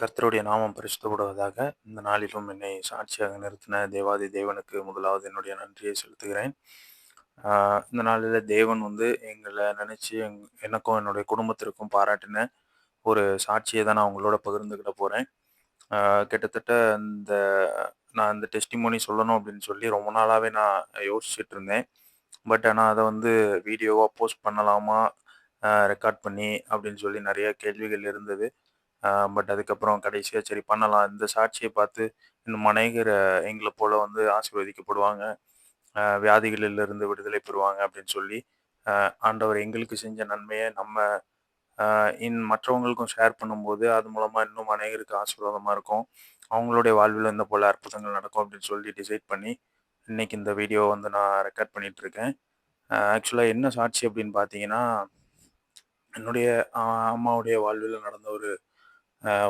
கர்த்தருடைய நாமம் பரிசுத்தப்படுவதாக இந்த நாளிலும் என்னை சாட்சியாக நிறுத்தின தேவாதி தேவனுக்கு முதலாவது என்னுடைய நன்றியை செலுத்துகிறேன். இந்த நாளில் தேவன் வந்து எங்களை நினச்சி எங் எனக்கும் என்னுடைய குடும்பத்திற்கும் பாராட்டின ஒரு சாட்சியை தான் நான் உங்களோட பகிர்ந்துக்கிட போகிறேன் கிட்டத்தட்ட இந்த நான் இந்த டெஸ்டிமோனி சொல்லணும் அப்படின்னு சொல்லி ரொம்ப நாளாகவே நான் யோசிச்சுட்டு இருந்தேன். பட் ஆனால் அதை வந்து வீடியோவாக போஸ்ட் பண்ணலாமா ரெக்கார்ட் பண்ணி அப்படின்னு சொல்லி நிறைய கேள்விகள் இருந்தது. பட் அதுக்கப்புறம் கடைசியாக சரி பண்ணலாம். இந்த சாட்சியை பார்த்து இன்னும் அநேகர் எங்களை போல வந்து ஆசீர்வதிக்கப்படுவாங்க. வியாதிகளிலிருந்து விடுதலை பெறுவாங்க அப்படின்னு சொல்லி ஆண்டவர் எங்களுக்கு செஞ்ச நன்மையை நம்ம இன் மற்றவங்களுக்கும் ஷேர் பண்ணும்போது அது மூலமாக இன்னும் அநேகருக்கு ஆசீர்வாதமாக இருக்கும். அவங்களுடைய வாழ்வில் இந்த போல் அற்புதங்கள் நடக்கும் அப்படின்னு சொல்லி டிசைட் பண்ணி இன்னைக்கு இந்த வீடியோ வந்து நான் ரெக்கார்ட் பண்ணிகிட்ருக்கேன் ஆக்சுவலாக என்ன சாட்சி அப்படின்னு பார்த்தீங்கன்னா என்னுடைய அம்மாவுடைய வாழ்வில் நடந்த ஒரு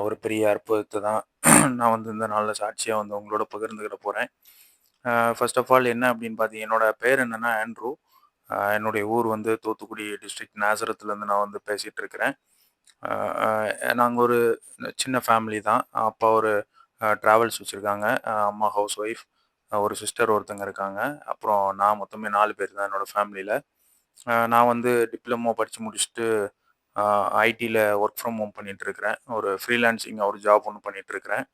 ஒரு பெரிய அற்புதத்தை தான் நான் வந்து இந்த நாளில் சாட்சியாக வந்து உங்களோட பகிர்ந்துக்கிட போகிறேன் ஃபர்ஸ்ட் ஆஃப் ஆல் என்ன அப்படின்னு பார்த்தீங்க என்னோட பேர் என்னென்னா ஆண்ட்ரூ. என்னுடைய ஊர் வந்து தூத்துக்குடி டிஸ்ட்ரிக்ட் நேசரத்துலேருந்து நான் வந்து பேசிகிட்டு இருக்கிறேன். நாங்கள் ஒரு சின்ன ஃபேமிலி தான். அப்பா ஒரு ட்ராவல்ஸ் வச்சுருக்காங்க. அம்மா ஹவுஸ் ஒய்ஃப் ஒரு சிஸ்டர் ஒருத்தங்க இருக்காங்க. அப்புறம் நான் மொத்தமே நாலு பேர் தான் என்னோடய ஃபேமிலியில் நான் வந்து டிப்ளமோ படித்து முடிச்சுட்டு ஐடியில் ஒர்க் ஃப்ரம் ஹோம் பண்ணிகிட்ருக்கிறேன் ஒரு ஃப்ரீலான்சிங் ஒரு ஜாப் ஒன்று பண்ணிகிட்ருக்கிறேன்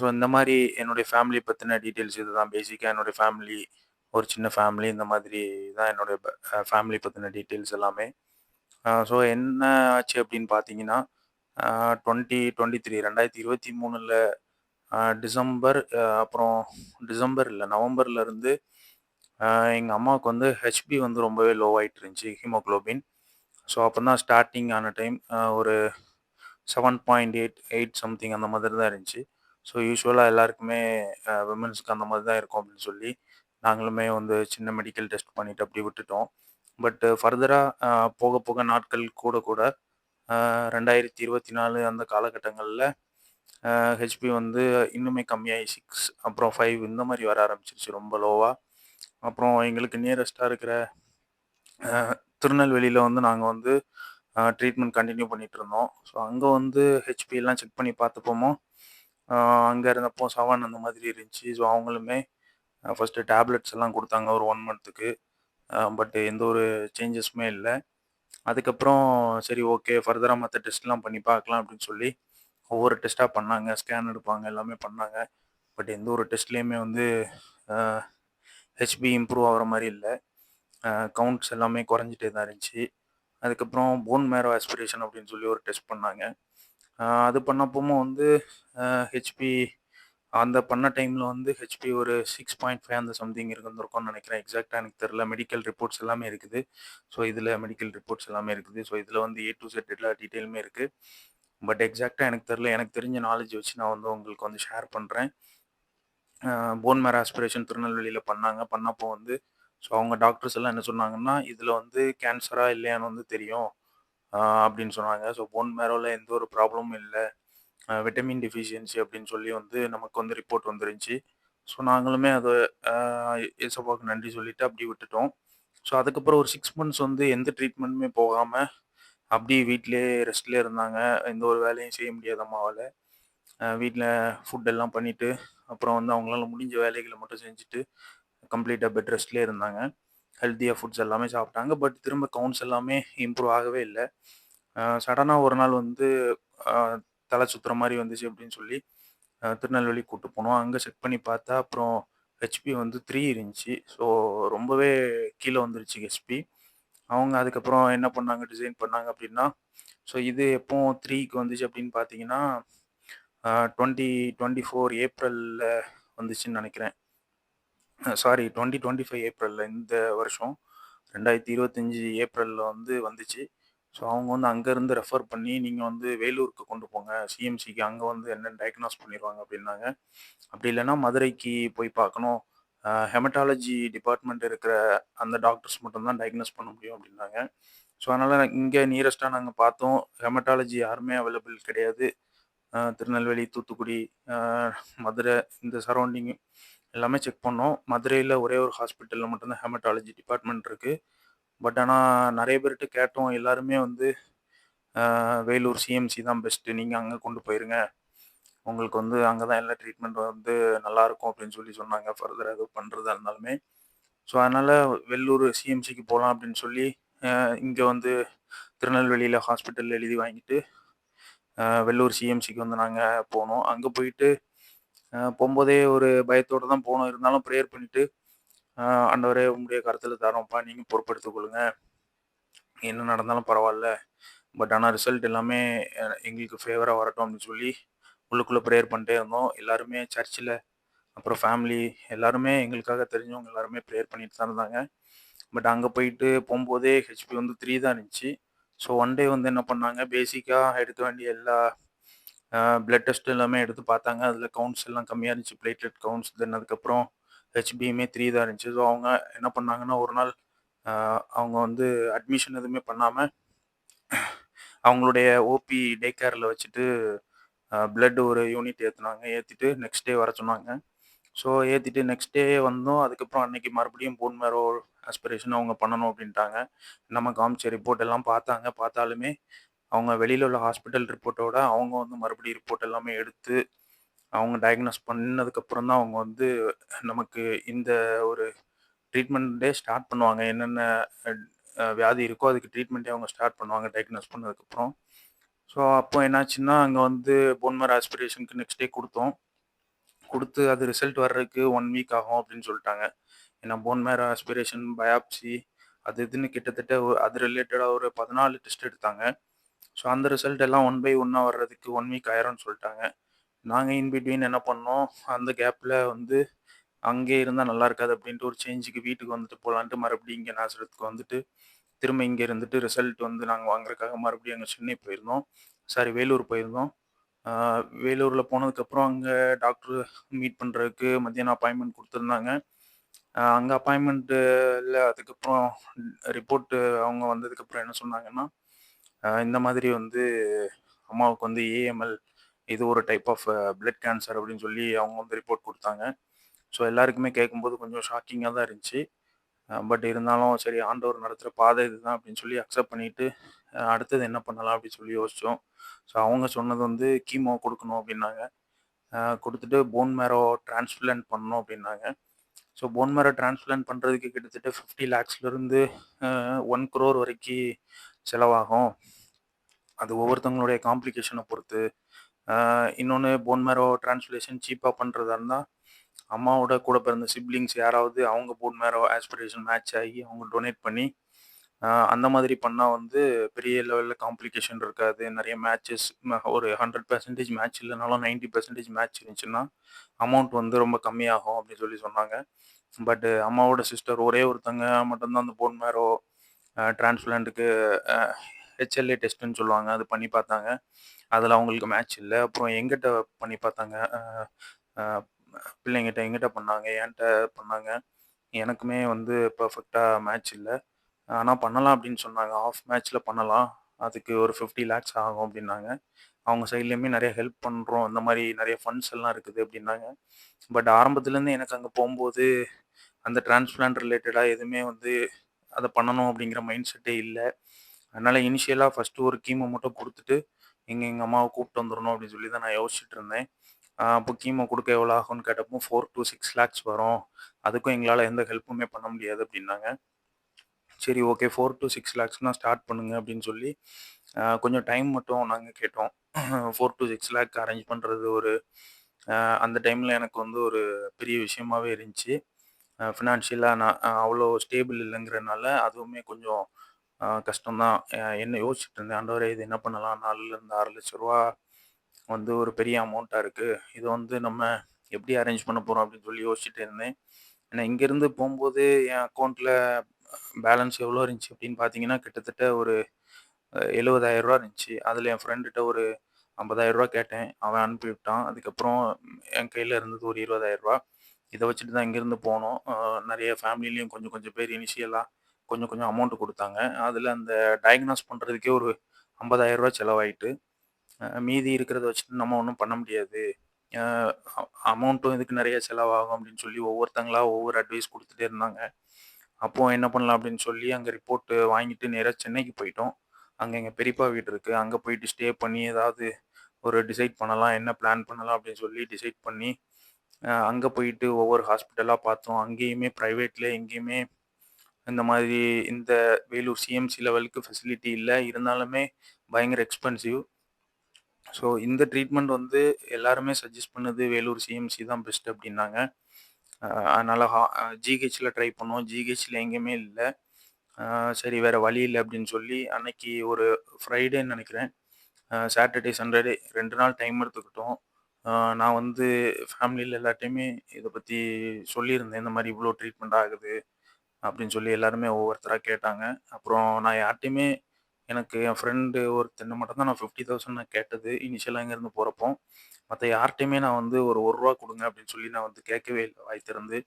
ஸோ இந்த மாதிரி என்னுடைய ஃபேமிலி பற்றின டீட்டெயில்ஸ் இது தான் பேசிக்காக என்னுடைய ஃபேமிலி ஒரு சின்ன ஃபேமிலி இந்த மாதிரி தான் என்னுடைய ஃபேமிலி பற்றின டீட்டெயில்ஸ் எல்லாமே. ஸோ என்ன ஆச்சு அப்படின்னு பார்த்தீங்கன்னா டுவெண்ட்டி டுவெண்ட்டி த்ரீ ரெண்டாயிரத்தி இருபத்தி மூணில் டிசம்பர் அப்புறம் டிசம்பர் இல்லை நவம்பர்லேருந்து எங்கள் அம்மாவுக்கு வந்து ஹெச்பி வந்து ரொம்பவே லோ ஆகிட்டு இருந்துச்சு ஹீமோக்ளோபின். ஸோ அப்போ தான் ஸ்டார்டிங் ஆன டைம் ஒரு seven point eight eight something அந்த மாதிரி தான் இருந்துச்சு ஸோ யூஸ்வலாக எல்லாருக்குமே விமன்ஸ்க்கு அந்த மாதிரி தான் இருக்கும் அப்படின்னு சொல்லி நாங்களுமே வந்து சின்ன மெடிக்கல் டெஸ்ட் பண்ணிட்டு அப்படி விட்டுட்டோம். பட் ஃபர்தராக போக போக நாட்கள் கூட கூட ரெண்டாயிரத்தி இருபத்தி நாலு அந்த காலகட்டங்களில் ஹெச்பி வந்து இன்னுமே கம்மியாகி சிக்ஸ் அப்புறம் ஃபைவ் இந்த மாதிரி வர ஆரம்பிச்சிருச்சு ரொம்ப லோவாக அப்புறம் எங்களுக்கு நியரஸ்ட்டாக இருக்கிற திருநெல்வேலியில் வந்து நாங்கள் வந்து ட்ரீட்மெண்ட் கண்டினியூ பண்ணிட்டு இருந்தோம் ஸோ அங்கே வந்து ஹெச்பிஎல்லாம் செக் பண்ணி பார்த்தப்போமோ அங்கே இருந்தப்போ செவன் அந்த மாதிரி இருந்துச்சு. ஸோ அவங்களுமே ஃபஸ்ட்டு டேப்லெட்ஸ் எல்லாம் கொடுத்தாங்க ஒரு ஒன் மந்த்துக்கு பட் எந்த ஒரு சேஞ்சஸுமே இல்லை. அதுக்கப்புறம் சரி ஓகே ஃபர்தராக மற்ற டெஸ்ட்லாம் பண்ணி பார்க்கலாம் அப்படின்னு சொல்லி ஒவ்வொரு டெஸ்ட்டாக பண்ணாங்க. ஸ்கேன் எடுப்பாங்க எல்லாமே பண்ணாங்க. பட் எந்த ஒரு டெஸ்ட்லேயுமே வந்து ஹெச்பி இம்ப்ரூவ் ஆகிற மாதிரி இல்லை. கவுண்ட்ஸ் எல்லாமே குறைஞ்சிட்டே தான் இருந்துச்சு. அதுக்கப்புறம் போன் மேரோ ஆஸ்பிரேஷன் அப்படின்னு சொல்லி ஒரு டெஸ்ட் பண்ணாங்க. அது பண்ணப்போமும் வந்து ஹெச்பி அந்த பண்ண டைமில் வந்து ஹெச்பி ஒரு சிக்ஸ் பாயிண்ட் ஃபைவ் அந்த சம்திங் இருந்திருக்கும்னு நினைக்கிறேன். எக்ஸாக்டாக எனக்கு தெரில மெடிக்கல் ரிப்போர்ட்ஸ் எல்லாமே இருக்குது. ஸோ இதில் மெடிக்கல் ரிப்போர்ட்ஸ் எல்லாமே இருக்குது. ஸோ இதில் வந்து ஏ டு செட் எல்லா டீட்டெயிலுமே இருக்குது பட் எக்ஸாக்டாக எனக்கு தெரில எனக்கு தெரிஞ்ச நாலேஜ் வச்சு நான் வந்து உங்களுக்கு வந்து ஷேர் பண்ணுறேன் போன் மேரோ ஆஸ்பிரேஷன் திருநெல்வேலியில் பண்ணாங்க. பண்ணப்போ வந்து ஸோ அவங்க டாக்டர்ஸ் எல்லாம் என்ன சொன்னாங்கன்னா இதில் வந்து கேன்சரா இல்லையான்னு வந்து தெரியும். அப்படின்னு சொன்னாங்க. ஸோ போன் மேரோவில் எந்த ஒரு ப்ராப்ளமும் இல்லை. விட்டமின் டிஃபிஷியன்சி அப்படின்னு சொல்லி வந்து நமக்கு வந்து ரிப்போர்ட் வந்துருந்துச்சு. ஸோ நாங்களுமே அதை ஏசப்பாவுக்கு நன்றி சொல்லிட்டு அப்படி விட்டுட்டோம். ஸோ அதுக்கப்புறம் ஒரு சிக்ஸ் மந்த்ஸ் வந்து எந்த ட்ரீட்மெண்ட்டுமே போகாமல் அப்படியே வீட்டிலே ரெஸ்ட்லேயே இருந்தாங்க. எந்த ஒரு வேலையும் செய்ய முடியாத அம்மாவால் வீட்டில் ஃபுட்டெல்லாம் பண்ணிவிட்டு அப்புறம் வந்து அவங்களால முடிஞ்ச வேலைகளை மட்டும் செஞ்சுட்டு கம்ப்ளீட்டாக பெட் ரெஸ்ட்லேயே இருந்தாங்க. ஹெல்த்தியாக ஃபுட்ஸ் எல்லாமே சாப்பிட்டாங்க. பட் திரும்ப கவுண்ட்ஸ் எல்லாமே இம்ப்ரூவ் ஆகவே இல்லை. சடனாக ஒரு நாள் வந்து தலை சுற்றுற மாதிரி வந்துச்சு அப்படின்னு சொல்லி திருநெல்வேலி கூப்பிட்டு போனோம். அங்கே செக் பண்ணி பார்த்தா அப்புறம் ஹெச்பி வந்து த்ரீ இருந்துச்சு. ஸோ ரொம்பவே கீழே வந்துருச்சு ஹெச்பி அவங்க அதுக்கப்புறம் என்ன பண்ணாங்க டிசைன் பண்ணாங்க அப்படின்னா ஸோ இது எப்போ த்ரீக்கு வந்துச்சு அப்படின்னு பார்த்தீங்கன்னா டுவெண்ட்டி டுவெண்ட்டி ஃபோர் ஏப்ரலில் வந்துச்சுன்னு நினைக்கிறேன். சாரி டுவெண்ட்டி டுவெண்ட்டி ஃபைவ் ஏப்ரலில் இந்த வருஷம் ரெண்டாயிரத்தி இருபத்தஞ்சி ஏப்ரலில் வந்து வந்துச்சு. ஸோ அவங்க வந்து அங்கேருந்து ரெஃபர் பண்ணி நீங்கள் வந்து வேலூருக்கு கொண்டு போங்க. சிஎம்சிக்கு அங்கே வந்து என்னென்னு டயக்னாஸ் பண்ணிடுவாங்க அப்படின்னாங்க. அப்படி இல்லைன்னா மதுரைக்கு போய் பார்க்கணும். ஹெமட்டாலஜி டிபார்ட்மெண்ட் இருக்கிற அந்த டாக்டர்ஸ் மட்டும்தான் டயக்னோஸ் பண்ண முடியும் அப்படின்னாங்க. ஸோ அதனால் இங்கே நியரஸ்ட்டாக நாங்கள் பார்த்தோம். ஹெமட்டாலஜி யாருமே அவைலபிள் கிடையாது. திருநெல்வேலி தூத்துக்குடி மதுரை இந்த சரௌண்டிங் எல்லாமே செக் பண்ணோம் மதுரையில் ஒரே ஒரு ஹாஸ்பிட்டலில் மட்டும்தான் ஹெமட்டாலஜி டிபார்ட்மெண்ட் இருக்குது பட் ஆனால் நிறைய பேர்கிட்ட கேட்டோம் எல்லாருமே வந்து வேலூர் சிஎம்சி தான் பெஸ்ட்டு. நீங்கள் அங்கே கொண்டு போயிருங்க. உங்களுக்கு வந்து அங்கே தான் எல்லா ட்ரீட்மெண்ட் வந்து நல்லாயிருக்கும் அப்படின்னு சொல்லி சொன்னாங்க. ஃபர்தர் எதுவும் பண்ணுறதா இருந்தாலுமே. ஸோ, அதனால் வெள்ளூர் சிஎம்சிக்கு போகலாம் அப்படின்னு சொல்லி, இங்கே வந்து திருநெல்வேலியில் ஹாஸ்பிட்டலில் எழுதி வாங்கிட்டு, வெள்ளூர் சிஎம்சிக்கு வந்து நாங்கள் போனோம். அங்கே போயிட்டு போகும்போதே ஒரு பயத்தோடு தான் போனோம். இருந்தாலும் ப்ரேயர் பண்ணிவிட்டு அண்டவரே ஆண்டவரே கருத்தில் தரோம்ப்பா நீங்கள் நீங்க பொறுப்பெடுத்துக் கொள்ளுங்க. என்ன நடந்தாலும் பரவாயில்ல பட் ஆனால் ரிசல்ட் எல்லாமே எங்களுக்கு ஃபேவராக வரட்டும் அப்படின்னு சொல்லி, உள்ளுக்குள்ளே ப்ரேயர் பண்ணிட்டே இருந்தோம். எல்லாருமே சர்ச்சில் அப்புறம் ஃபேமிலி எல்லாருமே எங்களுக்காக தெரிஞ்சவங்க எல்லாருமே ப்ரேயர் பண்ணிட்டு தான் இருந்தாங்க. பட் அங்கே போயிட்டு போகும்போதே ஹெச்பி வந்து த்ரீ தான் இருந்துச்சு. ஸோ, ஒன் டே வந்து என்ன பண்ணாங்க, பேசிக்காக எடுக்க வேண்டிய எல்லா பிளட் டெஸ்ட் எல்லாமே எடுத்து பார்த்தாங்க. அதில் கவுண்ட்ஸ் எல்லாம் கம்மியாக இருந்துச்சு. Platelet counts. தென் அதுக்கப்புறம் ஹெச்பியுமே த்ரீ தான் இருந்துச்சு. ஸோ, அவங்க என்ன பண்ணாங்கன்னா, ஒரு நாள் அவங்க வந்து அட்மிஷன் எதுவுமே பண்ணாமல் அவங்களுடைய ஓபி டே கேரில் வச்சுட்டு, பிளட் ஒரு யூனிட் ஏற்றுனாங்க ஏற்றிட்டு நெக்ஸ்ட் டே வர சொன்னாங்க. ஸோ, ஏற்றிட்டு நெக்ஸ்ட் டே வந்தோம். அதுக்கப்புறம் அன்னைக்கு மறுபடியும் போன் மேரோ ஆஸ்பிரேஷன் அவங்க பண்ணணும் அப்படின்ட்டாங்க. நம்ம காமிச்ச ரிப்போர்ட் எல்லாம் பார்த்தாங்க. பார்த்தாலுமே, அவங்க வெளியில் உள்ள ஹாஸ்பிட்டல் ரிப்போர்ட்டோட அவங்க வந்து மறுபடியும் ரிப்போர்ட் எல்லாமே எடுத்து, அவங்க டயக்னோஸ் பண்ணதுக்கப்புறம் தான் அவங்க வந்து நமக்கு இந்த ஒரு ட்ரீட்மெண்ட்டே ஸ்டார்ட் பண்ணுவாங்க. என்னென்ன வியாதி இருக்கோ அதுக்கு ட்ரீட்மெண்ட்டே அவங்க ஸ்டார்ட் பண்ணுவாங்க டயக்னோஸ் பண்ணதுக்கப்புறம். ஸோ, அப்போ என்னாச்சுன்னா, அங்கே வந்து போன் ஆஸ்பிரேஷனுக்கு நெக்ஸ்ட் டே கொடுத்தோம் கொடுத்து அது ரிசல்ட் வர்றதுக்கு ஒன் வீக் ஆகும் அப்படின்னு சொல்லிட்டாங்க ஏன்னா போன்மேர் ஆஸ்பிரேஷன், பயாப்சி அது இதுன்னு கிட்டத்தட்ட அது ரிலேட்டடாக ஒரு 14 டெஸ்ட் எடுத்தாங்க. ஸோ, அந்த ரிசல்ட் எல்லாம் ஒன் பை ஒன்னாக வர்றதுக்கு ஒன் வீக் ஆயிரும்னு சொல்லிட்டாங்க நாங்கள் இன்பிட்வீன் என்ன பண்ணோம், அந்த கேப்பில் வந்து அங்கேயே இருந்தால் நல்லா இருக்காது அப்படின்ட்டு ஒரு சேஞ்சுக்கு வீட்டுக்கு வந்துட்டு போகலான்ட்டு மறுபடியும் இங்கே நாசரத்துக்கு வந்துட்டு, திரும்ப இங்கே இருந்துட்டு ரிசல்ட் வந்து நாங்கள் வாங்குறதுக்காக மறுபடியும் அங்கே சென்னை போயிருந்தோம். சாரி வேலூர் போயிருந்தோம். வேலூரில் போனதுக்கப்புறம் அங்கே டாக்டர் மீட் பண்ணுறதுக்கு மத்தியானம் அப்பாயின்மெண்ட் கொடுத்துருந்தாங்க அங்கே அப்பாயின்மெண்ட்டு இல்லை அதுக்கப்புறம் ரிப்போர்ட்டு அவங்க வந்ததுக்கப்புறம் என்ன சொன்னாங்கன்னா, இந்த மாதிரி வந்து அம்மாவுக்கு வந்து ஏஎம்எல் இது ஒரு டைப் ஆஃப் பிளட் கேன்சர் அப்படின்னு சொல்லி அவங்க வந்து ரிப்போர்ட் கொடுத்தாங்க ஸோ, எல்லாருக்குமே கேட்கும்போது கொஞ்சம் ஷாக்கிங்காக தான் இருந்துச்சு. பட் இருந்தாலும் சரி ஆண்டவர் நடத்துகிற பாதை இதுதான் அப்படின்னு சொல்லி அக்செப்ட் பண்ணிட்டு, அடுத்தது என்ன பண்ணலாம் அப்படின்னு சொல்லி யோசித்தோம் ஸோ, அவங்க சொன்னது வந்து கீமோ கொடுக்கணும் அப்படின்னாங்க. கொடுத்துட்டு போன் மேரோ டிரான்ஸ்பிளான்ட் பண்ணணும் அப்படின்னாங்க. ஸோ, போன் மேரோ டிரான்ஸ்பிளான்ட் பண்ணுறதுக்கு கிட்டத்தட்ட 50 லேக்ஸ்லேருந்து ஒன் க்ரோர் வரைக்கும் செலவாகும். அது ஒவ்வொருத்தவங்களுடைய காம்ப்ளிகேஷனை பொறுத்து. இன்னொன்று போன் மேரோ டிரான்ஸ்பிளேஷன் சீப்பாக பண்ணுறதா இருந்தால் அம்மாவோட கூட பிறந்த சிப்ளிங்ஸ் யாராவது அவங்க போன் மேரோ ஆஸ்பிரேஷன் மேட்ச் ஆகி அவங்க டொனேட் பண்ணி, அந்த மாதிரி பண்ணால் வந்து பெரிய லெவலில் காம்ப்ளிகேஷன் இருக்காது. நிறைய மேட்சஸ் ஒரு 100% மேட்ச் இல்லைனாலும் நைன்டி பர்சன்டேஜ் மேட்ச் இருந்துச்சுன்னா, அமௌண்ட் வந்து ரொம்ப கம்மியாகும் அப்படின்னு சொல்லி சொன்னாங்க. பட் அம்மாவோட சிஸ்டர் ஒரே ஒருத்தங்க மட்டும்தான் அந்த போன் மேரோ அ டிரான்ஸ்பிளான்ட்க்கு ஹெச்எல்ஏ டெஸ்ட்டுன்னு சொல்லுவாங்க. அது பண்ணி பார்த்தாங்க. அதில் அவங்களுக்கு மேட்ச் இல்லை அப்புறம் எங்கிட்ட பண்ணி பார்த்தாங்க. பிள்ளைங்கிட்ட எங்கிட்ட பண்ணாங்க. என்கிட்ட பண்ணாங்க. எனக்குமே வந்து பர்ஃபெக்டாக மேட்ச் இல்லை ஆனால் பண்ணலாம் அப்படின்னு சொன்னாங்க. ஆஃப் மேட்ச்சில் பண்ணலாம். அதுக்கு ஒரு 50 லேக்ஸ் ஆகும் அப்படின்னாங்க. அவங்க சைட்லேயுமே நிறைய ஹெல்ப் பண்ணுறோம் இந்த மாதிரி நிறைய ஃபண்ட்ஸ் எல்லாம் இருக்குது அப்படின்னாங்க. பட் ஆரம்பத்துலேருந்து எனக்கு அங்கே போகும்போது அந்த டிரான்ஸ்பிளான்ட் ரிலேட்டடாக எதுவுமே வந்து அதை பண்ணணும் அப்படிங்கிற மைண்ட் செட்டே இல்லை அதனால் இனிஷியலாக ஃபர்ஸ்ட்டு ஒரு கீமோ மட்டும் கொடுத்துட்டு எங்க எங்கள் அம்மாவை கூப்பிட்டு வந்துடணும் அப்படின்னு சொல்லி தான் நான் யோசிச்சுட்டு இருந்தேன். அப்போ கீமோ கொடுக்க எவ்வளோ ஆகும்னு கேட்டப்போ 4-6 லேக்ஸ் வரும். அதுக்கும் எங்களால் எந்த ஹெல்ப்புமே பண்ண முடியாது அப்படின்னாங்க. சரி ஓகே 4-6 லேக்ஸ்னா ஸ்டார்ட் பண்ணுங்க அப்படின்னு சொல்லி, கொஞ்சம் டைம் மட்டும் நாங்கள் கேட்டோம். 4-6 லேக் அரேஞ்ச் பண்ணுறது ஒரு அந்த டைமில் எனக்கு வந்து ஒரு பெரிய விஷயமாவே இருந்துச்சு. ஃபினான்ஷியலாக நான் அவ்வளோ ஸ்டேபிள் இல்லைங்கிறனால அதுவுமே கொஞ்சம் கஷ்டம்தான் கஷ்டம் தான். என்ன யோசிச்சுட்டு இருந்தேன். ஆண்டவரே இது என்ன பண்ணலாம்? நாலுலேருந்து ஆறு லட்ச ரூபா வந்து ஒரு பெரிய அமௌண்ட்டாக இருக்குது இது வந்து நம்ம எப்படி அரேஞ்ச் பண்ண போகிறோம் அப்படின்னு சொல்லி யோசிச்சுட்டு இருந்தேன். ஏன்னா இங்கேருந்து போகும்போது என் அக்கௌண்ட்டில் பேலன்ஸ் எவ்வளோ இருந்துச்சு அப்படின்னு பார்த்தீங்கன்னா, கிட்டத்தட்ட ஒரு அ ரூ. 70,000 இருந்துச்சு. அதில் என் ஃப்ரெண்டுகிட்ட ஒரு ஐம்பதாயிரரூவா கேட்டேன். அவன் அனுப்பி விட்டான். அதுக்கப்புறம் என் கையில் இருந்தது ஒரு ரூ. இதை வச்சுட்டு தான் இங்கேருந்து போனோம். நிறைய ஃபேமிலிலையும் கொஞ்சம் கொஞ்சம் பேர் இனிஷியலாக கொஞ்சம் கொஞ்சம் அமௌண்ட் கொடுத்தாங்க அதில் அந்த டயக்னோஸ் பண்ணுறதுக்கே ஒரு ஐம்பதாயிரம் ரூபா செலவாயிட்டு. மீதி இருக்கிறத வச்சுட்டு நம்ம ஒன்றும் பண்ண முடியாது. அமௌண்ட்டும் இதுக்கு நிறைய செலவாகும் அப்படின்னு சொல்லி ஒவ்வொருத்தங்களா ஒவ்வொரு அட்வைஸ் கொடுத்துட்டே இருந்தாங்க. அப்போது என்ன பண்ணலாம் அப்படின்னு சொல்லி அங்கே ரிப்போர்ட்டு வாங்கிட்டு நேராக சென்னைக்கு போயிட்டோம். அங்கே எங்கள் பெரியப்பா வீடு இருக்குது அங்கே போயிட்டு ஸ்டே பண்ணி ஏதாவது ஒரு டிசைட் பண்ணலாம் என்ன பிளான் பண்ணலாம் அப்படின்னு சொல்லி டிசைட் பண்ணி அங்கே போயிட்டு ஒவ்வொரு ஹாஸ்பிட்டலாக பார்த்தோம். அங்கேயுமே ப்ரைவேட்டில் எங்கேயுமே இந்த மாதிரி இந்த வேலூர் சிஎம்சி லெவலுக்கு ஃபெசிலிட்டி இல்லை. இருந்தாலுமே பயங்கர எக்ஸ்பென்சிவ் ஸோ இந்த ட்ரீட்மெண்ட் வந்து எல்லாருமே சஜஸ்ட் பண்ணது வேலூர் சிஎம்சி தான் பெஸ்ட் அப்படின்னாங்க. அதனால் ஹா ஜிஹெச்சில் ட்ரை பண்ணோம். ஜிஹெச்சில் எங்கேயுமே இல்லை. சரி வேறு வழி இல்லை அப்படின்னு சொல்லி அன்னைக்கு ஒரு ஃப்ரைடேன்னு நினைக்கிறேன். சாட்டர்டே சண்டே ரெண்டு நாள் டைம் எடுத்துக்கிட்டோம். நான் வந்து ஃபேமிலியில் எல்லாட்டையுமே இதை பற்றி சொல்லியிருந்தேன். இந்த மாதிரி இவ்வளோ ட்ரீட்மெண்ட் ஆகுது அப்படின்னு சொல்லி எல்லாருமே ஒவ்வொருத்தராக கேட்டாங்க. அப்புறம் நான் யார்ட்டையுமே எனக்கு என் ஃப்ரெண்டு ஒருத்தனை மட்டும் தான் நான் ஃபிஃப்டி தௌசண்ட் நான் கேட்டது இனிஷியலாக இங்கேருந்து போகிறப்போ மற்ற யார்ட்டையுமே நான் வந்து ஒரு ஒரு ரூபா கொடுங்க அப்படின்னு சொல்லி நான் வந்து கேட்கவே இல்லை. வாய் திறந்து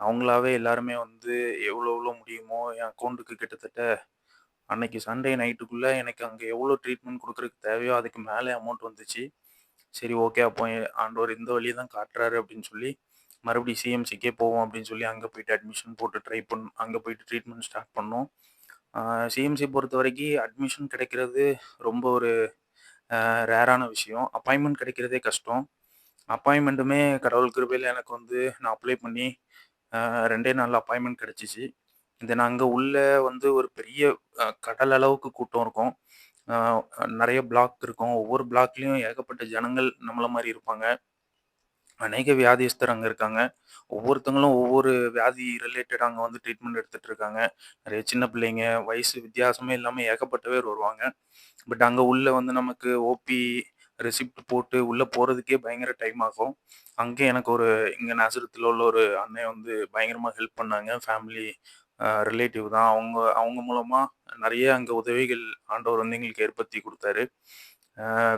அவங்களாவே எல்லாருமே வந்து எவ்வளோ எவ்வளோ முடியுமோ என் அக்கௌண்ட்டுக்கு கிட்டத்தட்ட அன்னைக்கு சண்டே நைட்டுக்குள்ளே எனக்கு அங்கே எவ்வளோ ட்ரீட்மெண்ட் கொடுக்குறதுக்கு தேவையோ அதுக்கு மேலே அமௌண்ட் வந்துச்சு. சரி ஓகே அப்போ ஆண்டவர் இந்த வழியை தான் காட்டுறாரு அப்படின்னு சொல்லி மறுபடியும் சிஎம்சிக்கே போவோம் அப்படின்னு சொல்லி அங்கே போயிட்டு அட்மிஷன் போட்டு ட்ரை பண் அங்கே போயிட்டு ட்ரீட்மெண்ட் ஸ்டார்ட் பண்ணோம். சிஎம்சி பொறுத்த வரைக்கும் அட்மிஷன் கிடைக்கிறது ரொம்ப ஒரு ரேரான விஷயம். அப்பாயின்மெண்ட் கிடைக்கிறதே கஷ்டம். அப்பாயின்மெண்ட்டுமே கடவுள் கிருபையில் எனக்கு வந்து நான் அப்ளை பண்ணி ரெண்டே நாளில் அப்பாயின்மெண்ட் கிடச்சிச்சு. தென் அங்கே உள்ள வந்து ஒரு பெரிய கடல் அளவுக்கு கூட்டம் இருக்கும். நிறைய பிளாக் இருக்கும். ஒவ்வொரு பிளாக்லேயும் ஏகப்பட்ட ஜனங்கள் நம்மள மாதிரி இருப்பாங்க. அநேக வியாதிஸ்தர் அங்கே இருக்காங்க. ஒவ்வொருத்தங்களும் ஒவ்வொரு வியாதி ரிலேட்டட் அங்கே வந்து ட்ரீட்மெண்ட் எடுத்துகிட்டு இருக்காங்க. நிறைய சின்ன பிள்ளைங்க வயசு வித்தியாசமே இல்லாமல் ஏகப்பட்ட பேர் வருவாங்க. பட் அங்கே உள்ளே வந்து நமக்கு ஓபி ரெசிப்ட் போட்டு உள்ளே போகிறதுக்கே பயங்கர டைம் ஆகும். அங்கே எனக்கு ஒரு இங்கே நேசரத்தில் உள்ள ஒரு அண்ணன் வந்து பயங்கரமாக ஹெல்ப் பண்ணாங்க. ஃபேமிலி ரிலேட்டிவ் தான். அவங்க அவங்க மூலமாக நிறைய அங்கே உதவிகள் ஆண்டவர் வந்து எங்களுக்கு ஏற்படுத்தி கொடுத்தாரு.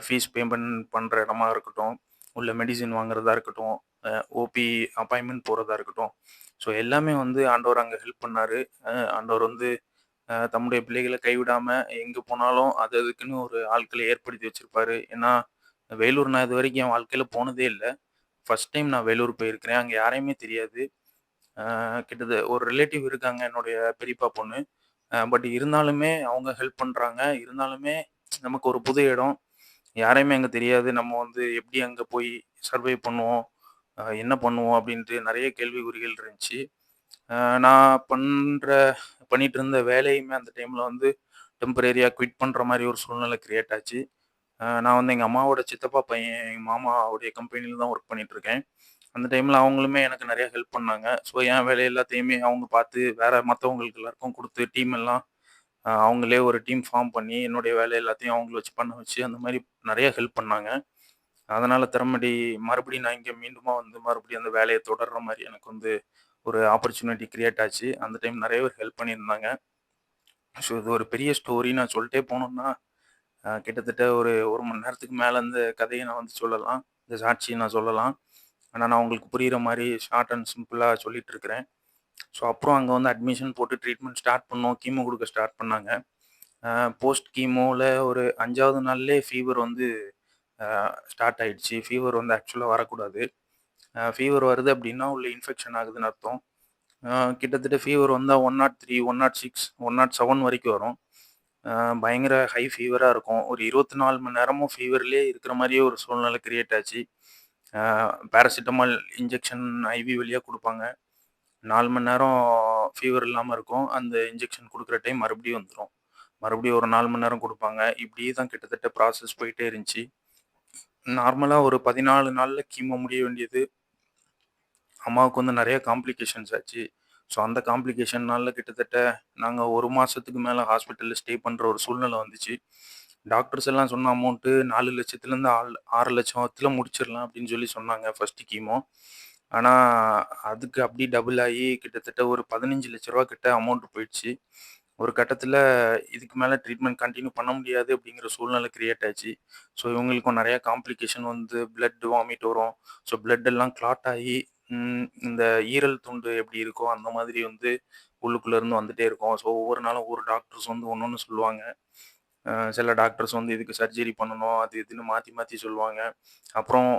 ஃபீஸ் பேமெண்ட் பண்ணுற இடமா இருக்கட்டும் உள்ள மெடிசின் வாங்குறதா இருக்கட்டும் ஓபி அப்பாயின்மெண்ட் போகிறதா இருக்கட்டும். ஸோ எல்லாமே வந்து ஆண்டவர் அங்கே ஹெல்ப் பண்ணார். ஆண்டவர் வந்து தம்முடைய பிள்ளைகளை கைவிடாமல் எங்கே போனாலும் அது அதுக்குன்னு ஒரு ஆட்களை ஏற்படுத்தி வச்சுருப்பாரு. ஏன்னா வேலூர் நான் இது வரைக்கும் என் வாழ்க்கையில் போனதே இல்லை. ஃபஸ்ட் டைம் நான் வேலூர் போயிருக்கிறேன். அங்கே யாரையுமே தெரியாது. அஹ், கிட்டத்தட்ட ஒரு ரிலேட்டிவ் இருக்காங்க என்னுடைய பெரியப்பா பொண்ணு. பட் இருந்தாலுமே அவங்க ஹெல்ப் பண்ணுறாங்க இருந்தாலுமே நமக்கு ஒரு புது இடம். யாரையுமே அங்கே தெரியாது. நம்ம வந்து எப்படி அங்கே போய் சர்வை பண்ணுவோம்? என்ன பண்ணுவோம்? அப்படின்ட்டு நிறைய கேள்விக்குறிகள் இருந்துச்சு. நான் பண்ணுற பண்ணிட்டு இருந்த வேலையுமே அந்த டைமில் வந்து டெம்பரரியாக குவிட் பண்ணுற மாதிரி ஒரு சூழ்நிலை கிரியேட் ஆச்சு. நான் வந்து எங்கள் அம்மாவோட சித்தப்பா பையன் எங்கள் மாமாவுடைய கம்பெனியில் தான் ஒர்க் பண்ணிகிட்ருக்கேன் இருக்கேன். அந்த டைமில் அவங்களுமே எனக்கு நிறைய ஹெல்ப் பண்ணாங்க. ஸோ என் வேலை எல்லாத்தையுமே அவங்க பார்த்து வேற மற்றவங்களுக்கு எல்லாருக்கும் கொடுத்து டீம் எல்லாம் அவங்களே ஒரு டீம் ஃபார்ம் பண்ணி என்னுடைய வேலை எல்லாத்தையும் அவங்கள வச்சு பண்ண வச்சு அந்த மாதிரி நிறைய ஹெல்ப் பண்ணாங்க. அதனால திறமடி மறுபடியும் நான் இங்கே மீண்டுமா வந்து மறுபடியும் அந்த வேலையை தொடர்ற மாதிரி எனக்கு வந்து ஒரு ஆப்பர்ச்சுனிட்டி கிரியேட் ஆச்சு. அந்த டைம் நிறைய பேர் ஹெல்ப் பண்ணியிருந்தாங்க. ஸோ இது ஒரு பெரிய ஸ்டோரி நான் சொல்லிட்டே போனோம்னா கிட்டத்தட்ட ஒரு ஒரு மணி நேரத்துக்கு மேலே அந்த கதையை நான் வந்து சொல்லலாம். இந்த சாட்சியை நான் சொல்லலாம். ஆனால் நான் உங்களுக்கு புரிகிற மாதிரி ஷார்ட் அண்ட் சிம்பிளாக சொல்லிட்டு இருக்கிறேன் ஸோ அப்புறம் அங்கே வந்து அட்மிஷன் போட்டு ட்ரீட்மெண்ட் ஸ்டார்ட் பண்ணோம். கீமோ கொடுக்க ஸ்டார்ட் பண்ணாங்க. போஸ்ட் கீமோவில் ஒரு அஞ்சாவது நாள்லேயே ஃபீவர் வந்து ஸ்டார்ட் ஆயிடுச்சு. ஃபீவர் வந்து ஆக்சுவலாக வரக்கூடாது. ஃபீவர் வருது அப்படின்னா உள்ள இன்ஃபெக்ஷன் ஆகுதுன்னு அர்த்தம். கிட்டத்தட்ட ஃபீவர் வந்தால் one nought three one nought six one nought seven வரைக்கும் வரும். பயங்கர ஹை ஃபீவராக இருக்கும். ஒரு இருபத்தி நாலு மணி நேரமும் ஃபீவர்லேயே இருக்கிற மாதிரியே ஒரு சூழ்நிலை கிரியேட் ஆச்சு. பேராசிட்டமால் இன்ஜெக்ஷன் ஐவி வழியாக கொடுப்பாங்க. நாலு மணி நேரம் ஃபீவர் இல்லாமல் இருக்கும். அந்த இன்ஜெக்ஷன் கொடுக்குற டைம் மறுபடியும் வந்துடும் மறுபடியும் ஒரு நாலு மணி நேரம் கொடுப்பாங்க. இப்படியே தான் கிட்டத்தட்ட ப்ராசஸ் போயிட்டே இருந்துச்சு. நார்மலாக ஒரு பதினாலு நாளில் கீமோ முடிய வேண்டியது. அம்மாவுக்கு வந்து நிறைய காம்ப்ளிகேஷன்ஸ் ஆச்சு. ஸோ அந்த காம்ப்ளிகேஷன்னால கிட்டத்தட்ட நாங்கள் ஒரு மாதத்துக்கு மேலே ஹாஸ்பிட்டலில் ஸ்டே பண்ணுற ஒரு சூழ்நிலை வந்துச்சு. டாக்டர்ஸ் எல்லாம் சொன்ன அமௌண்ட்டு நாலு லட்சத்துலேருந்து ஆறு ஆறு லட்சத்தில் முடிச்சிடலாம் அப்படின்னு சொல்லி சொன்னாங்க ஃபஸ்ட்டு கீமோ ஆனால் அதுக்கு அப்படி டபுள் ஆகி கிட்டத்தட்ட ஒரு பதினஞ்சு லட்ச ரூபா கிட்ட அமௌண்ட் போயிடுச்சு. ஒரு கட்டத்தில் இதுக்கு மேலே ட்ரீட்மெண்ட் கண்டினியூ பண்ண முடியாது அப்படிங்கிற சூழ்நிலை கிரியேட் ஆச்சு. ஸோ இவங்களுக்கும் நிறையா காம்ப்ளிகேஷன் வந்து பிளட் வாமிட் வரும். ஸோ பிளட் எல்லாம் கிளாட் ஆகி இந்த ஈரல் துண்டு எப்படி இருக்கோ அந்த மாதிரி வந்து உள்ளுக்குள்ளேருந்து வந்துகிட்டே இருக்கும். ஸோ ஒவ்வொரு நாளும் ஒவ்வொரு டாக்டர்ஸ் வந்து ஒன்று ஒன்று சொல்லுவாங்க. சில டாக்டர்ஸ் வந்து இதுக்கு சர்ஜரி பண்ணணும் அது இதுன்னு மாற்றி மாற்றி சொல்லுவாங்க அப்புறம்